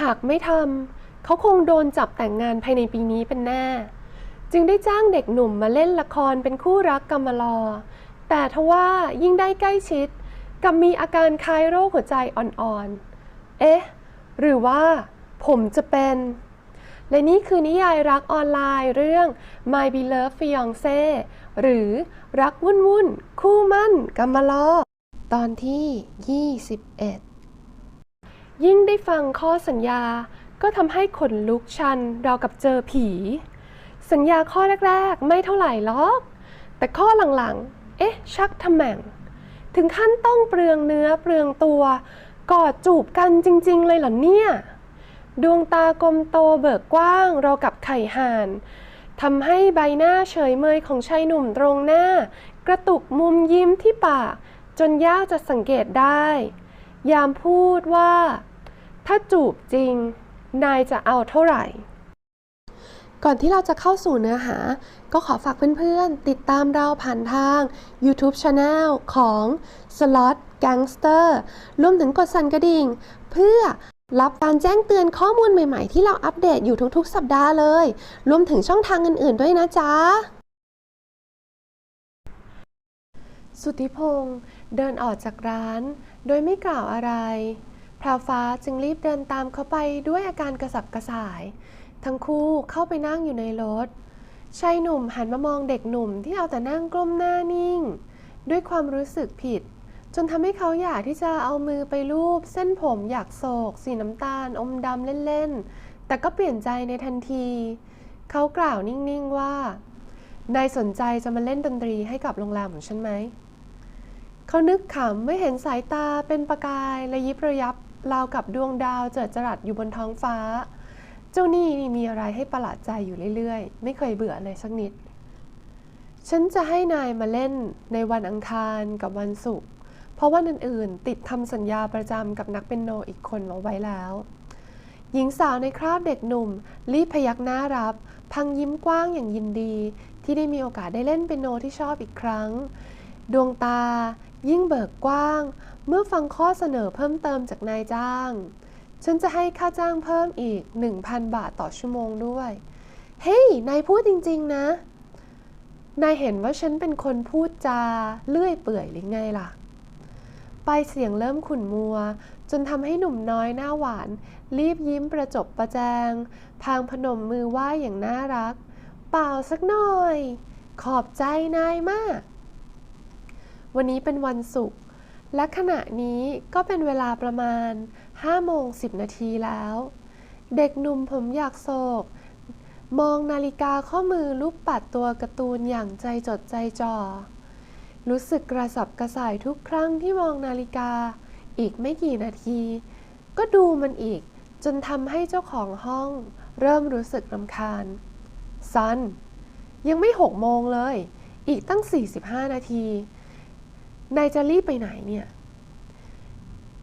หากไม่ทำเขาคงโดนจับแต่งงานภายในปีนี้เป็นแน่ จึงได้จ้างเด็กหนุ่มมาเล่นละครเป็นคู่รักกำมะลอ แต่ทว่ายิ่งได้ใกล้ชิดกับมีอาการคล้ายโรคหัวใจอ่อนๆ เอ๊ะ หรือว่าผมจะเป็น และนี่คือนิยายรักออนไลน์เรื่อง My Beloved Fiancé หรือรักวุ่นวุ่นๆคู่มั่นกำมะลอ ตอนที่ 21 ยิ่งได้ฟังข้อสัญญาก็ทำให้ขนลุกชันรากับเจอผี สัญญาข้อแรก ๆ ไม่เท่าไหร่หรอก แต่ข้อหลังๆ เอ๊ะ ชักทำแหม่ง ถึงขั้นต้องเปลืองเนื้อเปลืองตัวกอดจูบกันจริง ๆ เลยเหรอเนี่ย ดวงตากลมโตเบิกกว้างรากับไข่ห่านทำให้ใบหน้าเฉยเมยของชายหนุ่มตรงหน้า กระตุกมุมยิ้มที่ปาก จนยากจะสังเกตได้ ยามพูดว่า ถ้าจูบจริง นายจะเอาเท่าไหร่ ก่อนที่เราจะเข้าสู่เนื้อหา ก็ขอฝากเพื่อนๆ ติดตามเราผ่านทาง YouTube Channel ของ Slot Gangster รวมถึงกดสั่นกระดิ่ง เพื่อรับการแจ้งเตือนข้อมูลใหม่ๆ ที่เราอัปเดตอยู่ทุกๆ สัปดาห์เลย รวมถึงช่องทางอื่นๆด้วยนะจ๊ะ สุทธิพงศ์เดินออกจากร้าน โดยไม่กล่าวอะไร พราวฟ้าจึงรีบเดินตามเขาไปด้วยอาการกระสับกระส่าย ทั้งคู่เข้าไปนั่งอยู่ในรถชายหนุ่มหันมามองเด็กหนุ่มที่เอาแต่นั่งกล้มหน้านิ่ง ด้วยความรู้สึกผิด จนทำให้เขาอยากที่จะเอามือไปลูบ เส้นผมอยากโศก สีน้ำตาล อมดำเล่นๆ แต่ก็เปลี่ยนใจในทันที เขากล่าวนิ่งๆว่า นายสนใจจะมาเล่นดนตรีให้กับโรงแรมของฉันไหม เขานึกขำเมื่อเห็นสายตาเป็นประกายและยิบระยับ ราวกับดวงดาวเจิดจรัสอยู่บนท้องฟ้า เจ้านี่นี่มีอะไรให้ประหลาดใจอยู่เรื่อยๆ ไม่เคยเบื่อเลยสักนิด ฉันจะให้นายมาเล่นในวันอังคารกับวันศุกร์เพราะวันอื่นๆ ติดทำสัญญาประจำกับนักเปียโนอีกคนเอาไว้แล้ว หญิงสาวในคราบเด็กหนุ่ม รีบพยักหน้ารับ พังยิ้มกว้างอย่างยินดี ที่ได้มีโอกาสได้เล่นเปียโนที่ชอบอีกครั้ง ดวงตา ยิ่งเบิกกว้าง เมื่อฟังข้อเสนอเพิ่มเติมจากนายจ้าง ฉันจะให้ค่าจ้างเพิ่มอีก 1,000 บาทต่อชั่วโมงด้วย เฮ้ยนายพูดจริง ๆ นะ นายเห็นว่าฉันเป็นคนพูดจาเลื่อยเปื่อยหรือไงล่ะ ไปเสียงเริ่มขุ่นมัว จนทำให้หนุ่มน้อยหน้าหวาน รีบยิ้มประจบประแจง พางพนมมือไหว้อย่างน่ารัก เปล่าสักหน่อย ขอบใจนายมาก วันนี้เป็นวันศุกร์ และขณะนี้ก็เป็นเวลาประมาณ5โมง10 นาทีแล้ว เด็กหนุ่มผมอยากโศก มองนาฬิกาข้อมือรูปปัดตัวการ์ตูนอย่างใจจดใจจ่อ รู้สึกกระสับกระส่ายทุกครั้งที่มองนาฬิกา อีกไม่กี่นาที ก็ดูมันอีก จนทำให้เจ้าของห้อง เริ่มรู้สึกรำคาญ ซัน ยังไม่หกโมงเลย อีกตั้ง 45 นาที นายจะรีบไปไหนเนี่ย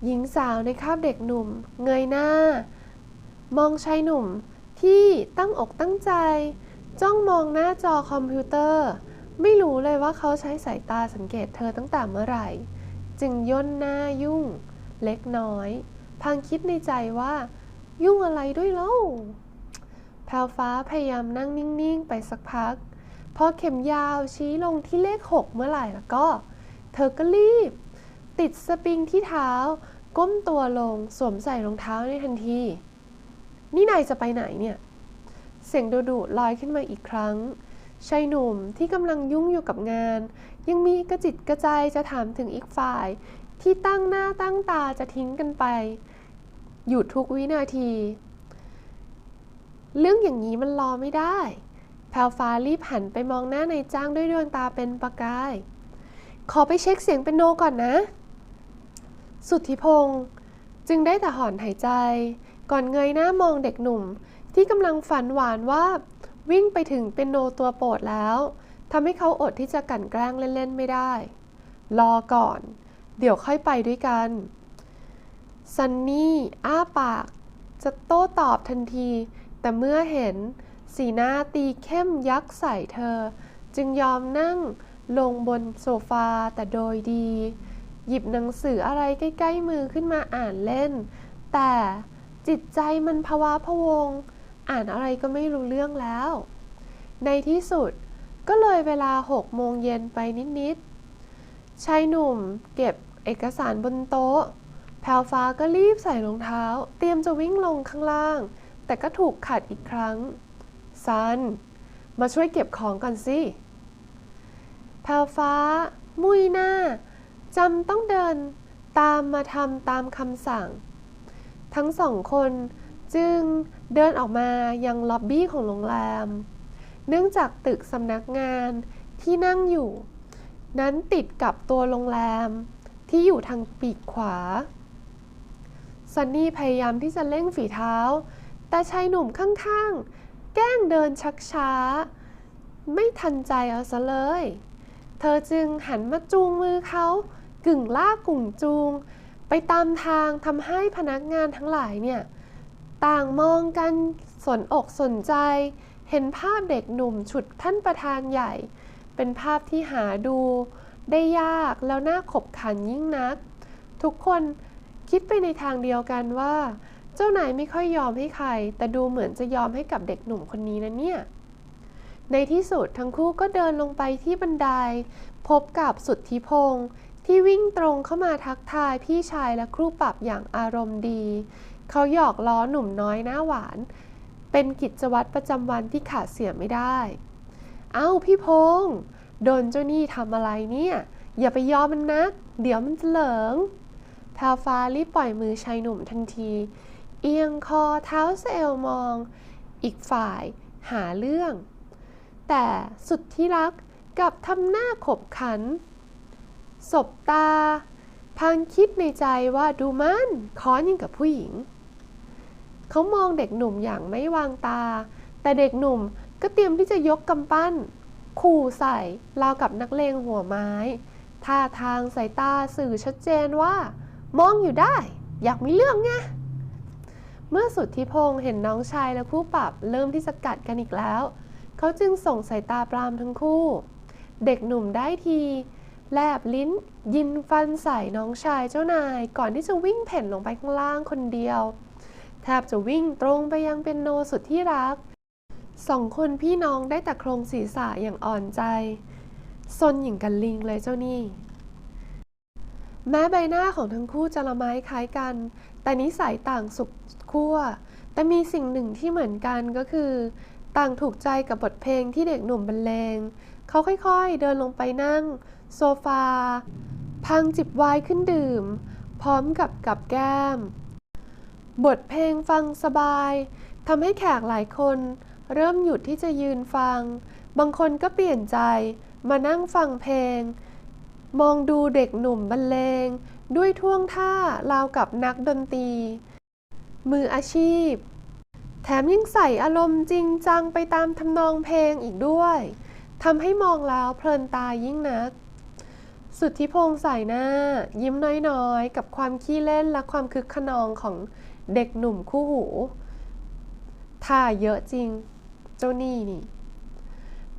หญิงสาวในคาบเด็กหนุ่ม เงยหน้า มองชายหนุ่มที่ตั้งอกตั้งใจ จ้องมองหน้าจอคอมพิวเตอร์ ไม่รู้เลยว่าเขาใช้สายตาสังเกตเธอตั้งแต่เมื่อไหร่ จึงย่นหน้ายุ่ง เล็กน้อย พังคิดในใจว่า ยุ่งอะไรด้วยเล่าแพรวฟ้าพยายามนั่งนิ่ง ๆ ไปสักพักพอเข็มยาวชี้ลงที่เลขหกเมื่อไหร่แล้วก็ เธอก็รีบ ติดสปริงที่เท้า ก้มตัวลงสวมใส่รองเท้าในทันที นี่นายจะไปไหนเนี่ย เสียงดุดุๆลอยขึ้นมาอีกครั้งชายหนุ่มที่กำลังยุ่งอยู่กับงาน ยังมีกระจิตกระใจจะถามถึงอีกฝ่าย ที่ตั้งหน้าตั้งตาจะทิ้งกันไป หยุดทุกวินาที เรื่องอย่างนี้มันรอไม่ได้แพรวฟ้ารีบหันไปมองหน้านายจ้างด้วยดวงตาเป็นประกาย ขอไปเช็คเสียงเป็นโนก่อนนะ สุทธิพงศ์จึงได้แต่หอนหายใจ ก่อนเงยหน้ามองเด็กหนุ่ม ที่กำลังฝันหวานว่า วิ่งไปถึงเป็นโนตัวโปรดแล้วทำให้เขาอดที่จะกั่นแกล้งเล่นๆไม่ได้ รอก่อน เดี๋ยวค่อยไปด้วยกันซันนี่อ้าปาก จะโต้ตอบทันที แต่เมื่อเห็น สีหน้าตีเข้มยักษ์ใส่เธอ จึงยอมนั่ง ลงบนโซฟาแต่โดยดี หยิบหนังสืออะไรใกล้ๆมือขึ้นมาอ่านเล่น แต่จิตใจมันภาวะพะวง อ่านอะไรก็ไม่รู้เรื่องแล้ว ในที่สุดก็เลยเวลาหกโมงเย็นไปนิดๆชายหนุ่มเก็บเอกสารบนโต๊ะ แพรวฟ้าก็รีบใส่รองเท้า เตรียมจะวิ่งลงข้างล่าง แต่ก็ถูกขัดอีกครั้งซัน มาช่วยเก็บของก่อนสิ แพรวฟ้า มุยหน้าจำต้องเดินตามมาทำตามคำสั่ง ทั้งสองคนจึงเดินออกมายังล็อบบี้ของโรงแรม เนื่องจากตึกสำนักงานที่นั่งอยู่ นั้นติดกับตัวโรงแรมที่อยู่ทางปีกขวา ซันนี่พยายามที่จะเร่งฝีเท้า แต่ชายหนุ่มข้างๆ แกล้งเดินชักช้า ไม่ทันใจเอาซะเลย เธอจึงหันมาจูงมือเขากึ่งลากกึ่งจูง ไปตามทางทำให้พนักงานทั้งหลายเนี่ยต่างมองกันสนอกสนใจ เห็นภาพเด็กหนุ่มฉุดท่านประธานใหญ่ เป็นภาพที่หาดูได้ยากแล้วน่าขบขันยิ่งนัก ทุกคนคิดไปในทางเดียวกันว่า เจ้านายไม่ค่อยยอมให้ใคร แต่ดูเหมือนจะยอมให้กับเด็กหนุ่มคนนี้นะเนี่ย ในที่สุดทั้งคู่ก็เดินลงไปที่บันได พบกับสุทธิพงศ์ที่วิ่งตรงเข้ามาทักทายพี่ชายและครูปรับอย่างอารมณ์ดี เขาหยอกล้อหนุ่มน้อยหน้าหวาน เป็นกิจวัตรประจำวันที่ขาดเสียไม่ได้ เอ้าพี่พงศ์โดนเจ้าหนี่ทำอะไรเนี่ย อย่าไปยอมมันนักเดี๋ยวมันจะเหลิงแพรวฟ้ารีบปล่อยมือชายหนุ่มทันที เอียงคอเท้าเซลมอง อีกฝ่ายหาเรื่อง แต่สุดที่รักกับทำหน้าขบขัน สบตา พังคิดในใจว่าดูมันค้อนยิ่งกับผู้หญิง เขามองเด็กหนุ่มอย่างไม่วางตา แต่เด็กหนุ่มก็เตรียมที่จะยกกำปั้น ขู่ใส่ราวกับนักเลงหัวไม้ ท่าทางสายตาสื่อชัดเจนว่า มองอยู่ได้ อยากมีเรื่องไงเมื่อสุดที่พงเห็นน้องชายและผู้ปรับเริ่มที่จะกัดกันอีกแล้ว เขาจึงส่งสายตาปรามทั้งคู่ เด็กหนุ่มได้ที แลบลิ้น ยินฟันใส่น้องชายเจ้านาย ก่อนที่จะวิ่งเพ่นลงไปข้างล่างคนเดียว แทบจะวิ่งตรงไปยังเป็นโนสุดที่รัก สองคนพี่น้องได้แต่โครงศีรษะอย่างอ่อนใจซนหญิงกันลิงเลยเจ้านี่ แม้ใบหน้าของทั้งคู่จะละไม้คล้ายกัน แต่นิสัยต่างสุดขั้วแต่มีสิ่งหนึ่งที่เหมือนกันก็คือ ต่างถูกใจกับบทเพลงที่เด็กหนุ่มบรรเลง เขาค่อยๆ เดินลงไปนั่ง โซฟา พังจิบไวน์ขึ้นดื่ม พร้อมกับกับแก้ม บทเพลงฟังสบายทำให้แขกหลายคน เริ่มหยุดที่จะยืนฟัง บางคนก็เปลี่ยนใจมานั่งฟังเพลง มองดูเด็กหนุ่มบรรเลง ด้วยท่วงท่าราวกับนักดนตรี มืออาชีพ แถมยังใส่อารมณ์จริงจังไปตามทำนองเพลงอีกด้วยทำให้มองแล้วเพลินตายิ่งนัก สุดทธิพงใส่หน้า ยิ้มน้อยๆ กับความขี้เล่นและความคึกขนองของเด็กหนุ่มคู่หูท่าเยอะจริง เจ้านี่นี่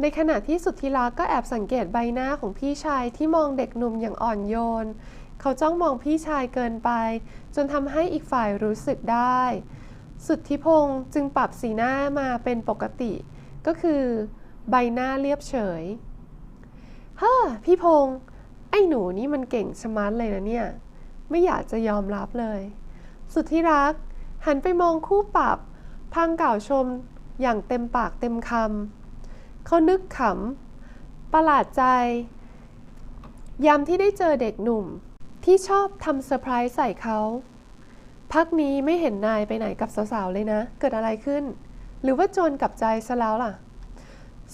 ในขณะที่สุดทธิรักก็แอบสังเกตใบหน้าของพี่ชายที่มองเด็กหนุ่มอย่างอ่อนโยน เขาจ้องมองพี่ชายเกินไป จนทำให้อีกฝ่ายรู้สึกได้ สุทธิพงษ์จึงปรับสีหน้ามาเป็นปกติ ก็คือใบหน้าเรียบเฉย เฮ้อพี่พงษ์ไอ้หนูนี่มันเก่งชะมัดเลยนะเนี่ย ไม่อยากจะยอมรับเลย สุดที่รัก หันไปมองคู่ปรับ พังกล่าวชมอย่างเต็มปากเต็มคำเขานึกขำ ประหลาดใจ ยามที่ได้เจอเด็กหนุ่มที่ชอบทำเซอร์ไพรส์ใส่เขา พักนี้ไม่เห็นนายไปไหนกับสาวๆเลยนะ เกิดอะไรขึ้น หรือว่าโจรกลับใจซะแล้วล่ะ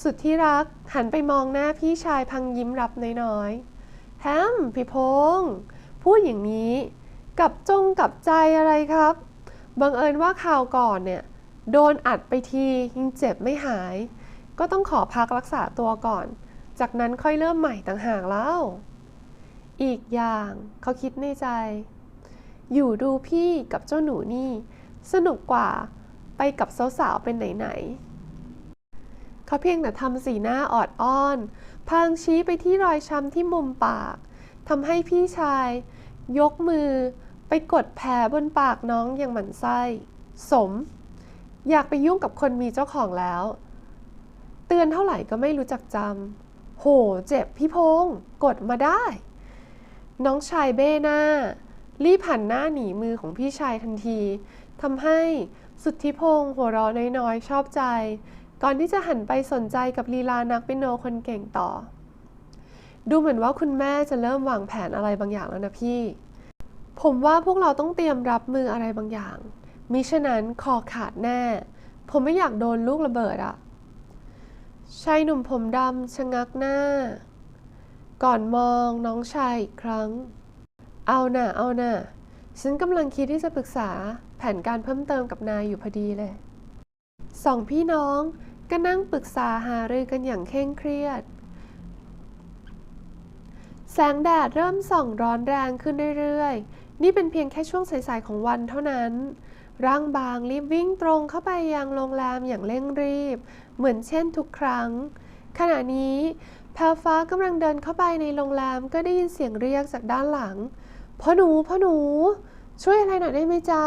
สุดที่รักหันไปมองหน้าพี่ชายพังยิ้มรับน้อยๆแฮมพี่พงษ์พูดอย่างนี้กับจงกับใจอะไรครับ บังเอิญว่าข่าวก่อนเนี่ย โดนอัดไปทียังเจ็บไม่หาย ก็ต้องขอพักรักษาตัวก่อน จากนั้นค่อยเริ่มใหม่ต่างหากแล้ว อีกอย่างเขาคิดในใจ อยู่ดูพี่กับเจ้าหนูนี่ สนุกกว่าไปกับสาวๆเป็นไหนๆเขาเพียงแต่ทำสีหน้าออดอ้อน พางชี้ไปที่รอยช้ำที่มุมปากทำให้พี่ชาย ยกมือไปกดแผลบนปากน้องอย่างหมันไส้ สม อยากไปยุ่งกับคนมีเจ้าของแล้ว เตือนเท่าไหร่ก็ไม่รู้จักจำโหเจ็บพี่พงศ์กดมาได้ น้องชายเบ้หน้า รีบหันหน้าหนีมือของพี่ชายทันทีทำให้สุทธิพงศ์หัวเราะน้อยๆ ชอบใจ ก่อนที่จะหันไปสนใจกับลีลานักเปียโนคนเก่งต่อ ดูเหมือนว่าคุณแม่จะเริ่มวางแผนอะไรบางอย่างแล้วนะพี่ ผมว่าพวกเราต้องเตรียมรับมืออะไรบางอย่าง มิฉะนั้นคอขาดแน่ ผมไม่อยากโดนลูกระเบิดอะชายหนุ่มผมดำชะงักหน้า ก่อนมองน้องชายอีกครั้ง เอาน่ะเอาน่ะฉันกำลังคิดที่จะปรึกษาแผนการเพิ่มเติมกับนายอยู่พอดีเลย สองพี่น้องก็นั่งปรึกษาหารือกันอย่างเคร่งเครียด แสงแดดเริ่มส่องร้อนแรงขึ้นเรื่อยๆ นี่เป็นเพียงแค่ช่วงสายๆของวันเท่านั้น ร่างบางรีบวิ่งตรงเข้าไปยังโรงแรมอย่างเร่งรีบ เหมือนเช่นทุกครั้ง ขณะนี้แพรฟ้ากำลังเดินเข้าไปในโรงแรมก็ได้ยินเสียงเรียกจากด้านหลัง พ่อหนูพ่อหนู ช่วยอะไรหน่อยได้ไหมจ๊ะ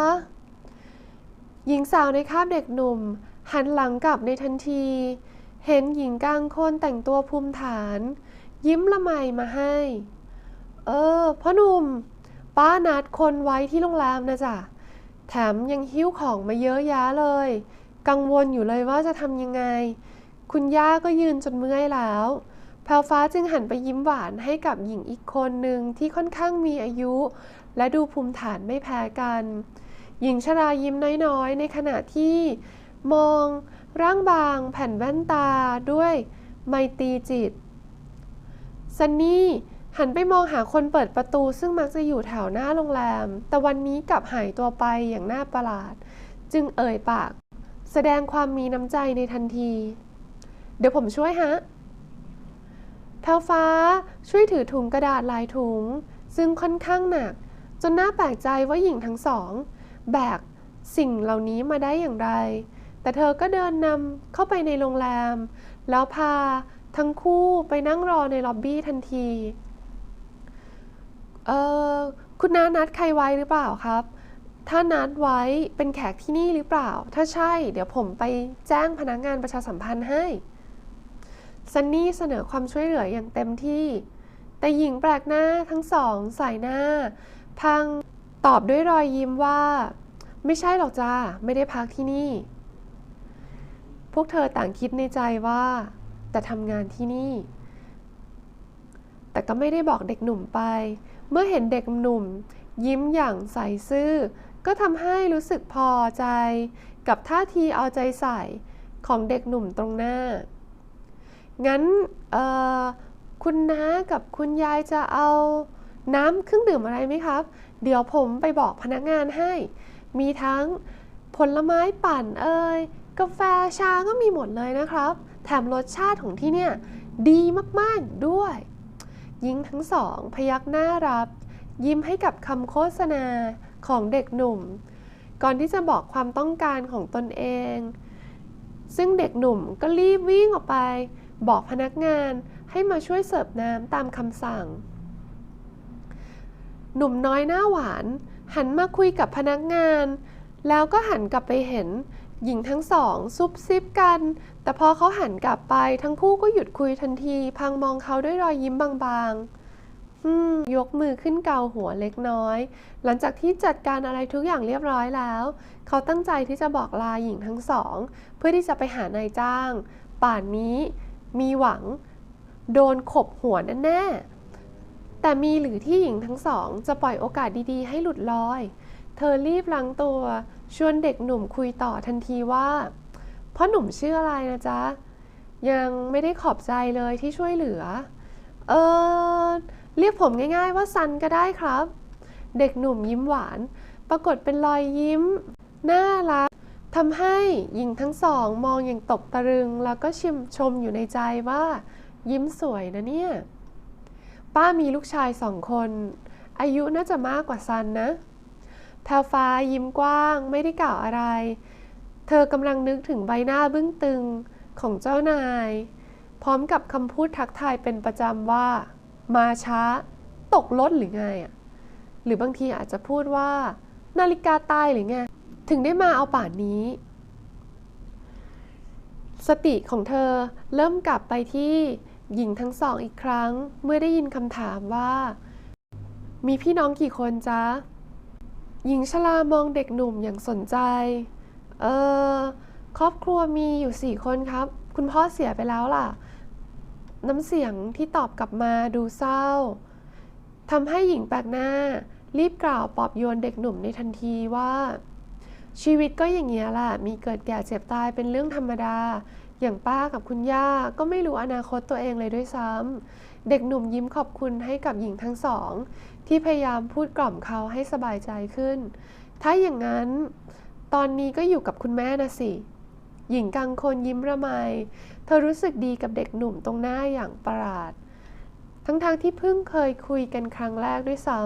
หญิงสาวในคาบเด็กหนุ่ม หันหลังกลับในทันที เห็นหญิงกลางคนแต่งตัวภูมิฐาน ยิ้มละไมมาให้ เออพ่อหนุ่ม ป้านัดคนไว้ที่โรงแรมนะจ๊ะ แถมยังหิ้วของมาเยอะแยะเลย กังวลอยู่เลยว่าจะทำยังไง คุณย่าก็ยืนจนเมื่อยแล้ว แพรวฟ้าจึงหันไปยิ้มหวานให้กับหญิงอีกคนหนึ่งที่ค่อนข้างมีอายุ และดูภูมิฐานไม่แพ้กัน หญิงชรายิ้มน้อยๆ ในขณะที่มองร่างบางแผ่นแว่นตาด้วยไมตรีจิต ซันนี่หันไปมองหาคนเปิดประตูซึ่งมักจะอยู่แถวหน้าโรงแรม แต่วันนี้กลับหายตัวไปอย่างน่าประหลาด จึงเอ่ยปาก แสดงความมีน้ำใจในทันที เดี๋ยวผมช่วยฮะ แพรวฟ้าช่วยถือถุงกระดาษลายถุง ซึ่งค่อนข้างหนัก จนน่าแปลกใจว่าหญิงทั้งสอง แบกสิ่งเหล่านี้มาได้อย่างไร แต่เธอก็เดินนำเข้าไปในโรงแรม แล้วพาทั้งคู่ไปนั่งรอในล็อบบี้ทันที เออคุณน้านัดใครไว้หรือเปล่าครับ ถ้านัดไว้เป็นแขกที่นี่หรือเปล่า ถ้าใช่ เดี๋ยวผมไปแจ้งพนักงานประชาสัมพันธ์ให้ ซันนี่เสนอความช่วยเหลืออย่างเต็มที่ แต่หญิงแปลกหน้าทั้งสองสายหน้า พังตอบด้วยรอยยิ้มว่า ไม่ใช่หรอกจ้าไม่ได้พักที่นี่ พวกเธอต่างคิดในใจว่า แต่ทำงานที่นี่ แต่ก็ไม่ได้บอกเด็กหนุ่มไป เมื่อเห็นเด็กหนุ่ม ยิ้มอย่างใสซื่อ ก็ทำให้รู้สึกพอใจ กับท่าทีเอาใจใส่ของเด็กหนุ่มตรงหน้า งั้นคุณน้ากับคุณยายจะเอาน้ำเครื่องดื่มอะไรไหมครับ เดี๋ยวผมไปบอกพนักงานให้ มีทั้งผลไม้ปั่นเอ่ยกาแฟชาก็มีหมดเลยนะครับ แถมรสชาติของที่เนี่ยดีมากๆด้วย หญิงทั้งสองพยักหน้ารับ ยิ้มให้กับคำโฆษณาของเด็กหนุ่ม ก่อนที่จะบอกความต้องการของตนเอง ซึ่งเด็กหนุ่มก็รีบวิ่งออกไป บอกพนักงานให้มาช่วยเสิร์ฟน้ำตามคำสั่ง หนุ่มน้อยหน้าหวาน หันมาคุยกับพนักงาน แล้วก็หันกลับไปเห็น หญิงทั้งสองซุบซิบกัน แต่พอเขาหันกลับไปทั้งคู่ก็หยุดคุยทันที พังมองเขาด้วยรอยยิ้มบางๆืยกมือขึ้นเกาหัวเล็กน้อย หลังจากที่จัดการอะไรทุกอย่างเรียบร้อยแล้ว เขาตั้งใจที่จะบอกลาหญิงทั้งสอง เพื่อที่จะไปหานายจ้าง ป่านนี้ มีหวัง โดนขบหัวแน่ๆแต่มีหรือที่หญิงทั้งสอง จะปล่อยโอกาสดีๆ ให้หลุดลอย เธอรีบล้างตัว ชวนเด็กหนุ่มคุยต่อทันทีว่าพ่อหนุ่มชื่ออะไรนะจ๊ะ ยังไม่ได้ขอบใจเลยที่ช่วยเหลือ เออเรียกผมง่ายๆว่าซันก็ได้ครับ เด็กหนุ่มยิ้มหวาน ปรากฏเป็นรอยยิ้ม น่ารัก ทำให้หญิงทั้งสองมองอย่างตกตะลึง แล้วก็ชิมชมอยู่ในใจว่า ยิ้มสวยนะเนี่ย ป้ามีลูกชายสองคน อายุน่าจะมากกว่าซันนะแพรวฟ้ายิ้มกว้างไม่ได้กล่าวอะไร เธอกำลังนึกถึงใบหน้าบึ้งตึงของเจ้านาย พร้อมกับคำพูดทักทายเป็นประจำว่า มาช้า ตกรถหรือไงอะหรือบางทีอาจจะพูดว่า นาฬิกาตายหรือไง ถึงได้มาเอาป่านนี้ สติของเธอเริ่มกลับไปที่หญิงทั้งสองอีกครั้ง เมื่อได้ยินคำถามว่า มีพี่น้องกี่คนจ๊ะ หญิงชรามองเด็กหนุ่มอย่างสนใจ เออ ครอบครัวมีอยู่สี่คนครับ คุณพ่อเสียไปแล้วล่ะ น้ำเสียงที่ตอบกลับมาดูเศร้าทำให้หญิงแปลกหน้า รีบกล่าวปลอบโยนเด็กหนุ่มในทันทีว่า ชีวิตก็อย่างเงี้ยแหละมีเกิดแก่เจ็บตายเป็นเรื่องธรรมดา อย่างป้ากับคุณย่าก็ไม่รู้อนาคตตัวเองเลยด้วยซ้ำเด็กหนุ่มยิ้มขอบคุณให้กับหญิงทั้งสอง ที่พยายามพูดกล่อมเขาให้สบายใจขึ้น ถ้าอย่างนั้นตอนนี้ก็อยู่กับคุณแม่นะสิ หญิงกังคนยิ้มระไมเธอรู้สึกดีกับเด็กหนุ่มตรงหน้าอย่างประหลาด ทั้งๆทที่เพิ่งเคยคุยกันครั้งแรกด้วยซ้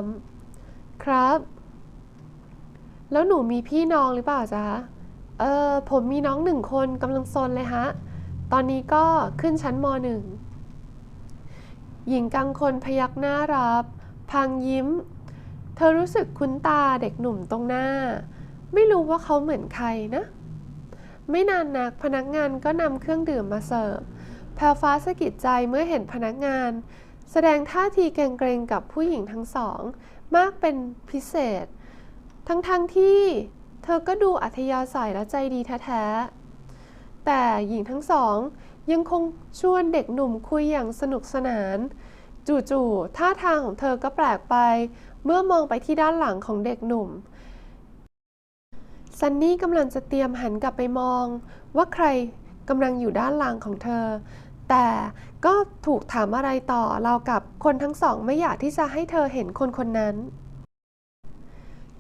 ำครับ แล้วหนูมีพี่น้องหรือเปล่าจ๊ะ เออผมมีน้องหนึ่งคนกำลังซนเลยฮะ ตอนนี้ก็ขึ้นชั้นมหนึ่ง หญิงกังคนพยักหน้ารับ พังยิ้ม เธอรู้สึกคุ้นตาเด็กหนุ่มตรงหน้า ไม่รู้ว่าเขาเหมือนใครนะ ไม่นานนักพนักงานก็นำเครื่องดื่มมาเสิร์ฟ แพรวฟ้าสะกิดใจเมื่อเห็นพนักงาน แสดงท่าทีเกรงๆกับผู้หญิงทั้งสอง มากเป็นพิเศษ ทั้งๆทที่เธอก็ดูอัธยาศัยและใจดีแท้ๆ แต่หญิงทั้งสองยังคงชวนเด็กหนุ่มคุยอย่างสนุกสนาน จู่ๆ ท่าทางของเธอก็แปลกไป เมื่อมองไปที่ด้านหลังของเด็กหนุ่ม ซันนี่กำลังจะเตรียมหันกลับไปมอง ว่าใครกำลังอยู่ด้านหลังของเธอ แต่ก็ถูกถามอะไรต่อเรากับคนทั้งสองไม่อยากที่จะให้เธอเห็นคนคนนั้น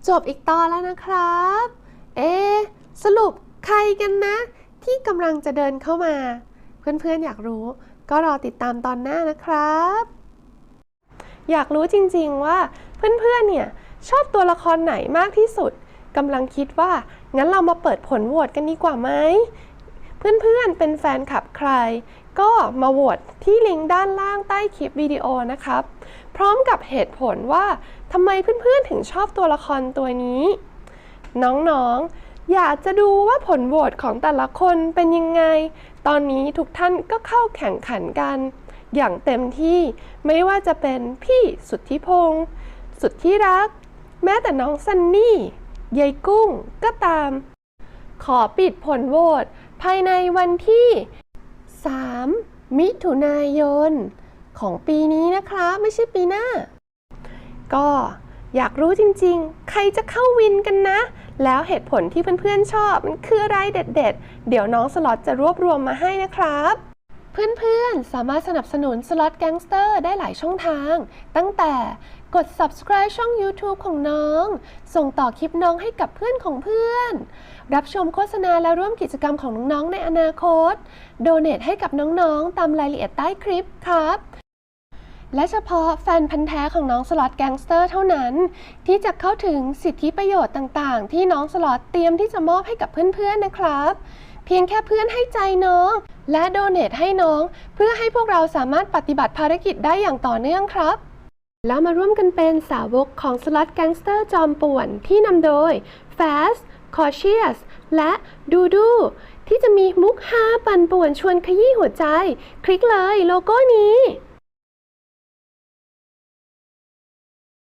จบอีกตอนแล้วนะครับ เอ๊สรุปใครกันนะ ที่กำลังจะเดินเข้ามา เพื่อนๆอยากรู้ก็รอติดตามตอนหน้านะครับ อยากรู้จริงๆว่าเพื่อนๆเนี่ยชอบตัวละครไหนมากที่สุดกำลังคิดว่า งั้นเรามาเปิดผลโหวตกันดีกว่าไหม เพื่อนๆเป็นแฟนคลับใคร ก็มาโหวตที่ลิงก์ด้านล่างใต้คลิปวิดีโอนะครับ พร้อมกับเหตุผลว่าทำไมเพื่อนๆถึงชอบตัวละครตัวนี้ น้องๆ อยากจะดูว่าผลโหวตของแต่ละคนเป็นยังไง ตอนนี้ทุกท่านก็เข้าแข่งขันกัน อย่างเต็มที่ไม่ว่าจะเป็นพี่สุทธิพงศ์สุดที่รัก แม้แต่น้องซันนี่ยายกุ้งก็ตาม ขอปิดผลโหวตภายในวันที่ 3 มิถุนายน ของปีนี้นะคะ ไม่ใช่ปีหน้า ก็อยากรู้จริงๆ ใครจะเข้าวินกันนะ แล้วเหตุผลที่เพื่อนๆชอบมันคืออะไรเด็ดๆ เดี๋ยวน้องสล็อตจะรวบรวมมาให้นะครับเพื่อนๆ สามารถสนับสนุนสล็อตแก๊งสเตอร์ได้หลายช่องทาง ตั้งแต่ กด subscribe ช่อง YouTube ของน้อง ส่งต่อคลิปน้องให้กับเพื่อนของเพื่อน รับชมโฆษณาและร่วมกิจกรรมของน้องๆในอนาคต โดเน a t ให้กับน้องๆ ตามรายละเอียดใต้คลิปครับและเฉพาะแฟนพันธ์แท้ของน้องสล็อตแก๊งสเตอร์เท่านั้น ที่จะเข้าถึงสิทธิประโยชน์ต่างๆ ที่น้องสล็อตเตรียมที่จะมอบให้กับเพื่อนๆนะครับ เพียงแค่เพื่อนให้ใจน้อง และโดเน a t ให้น้อง เพื่อให้พวกเราสามารถปฏิบัติภารกิจได้อย่างต่อเนื่องครับ แล้วมาร่วมกันเป็นสาวกของสล็อตแก๊งสเตอร์จอมป่วนที่นำโดย Fast Cautious และ ดูดูที่จะมีมุกฮาปั่นป่วนชวนขยี้หัวใจ คลิกเลยโลโก้นี้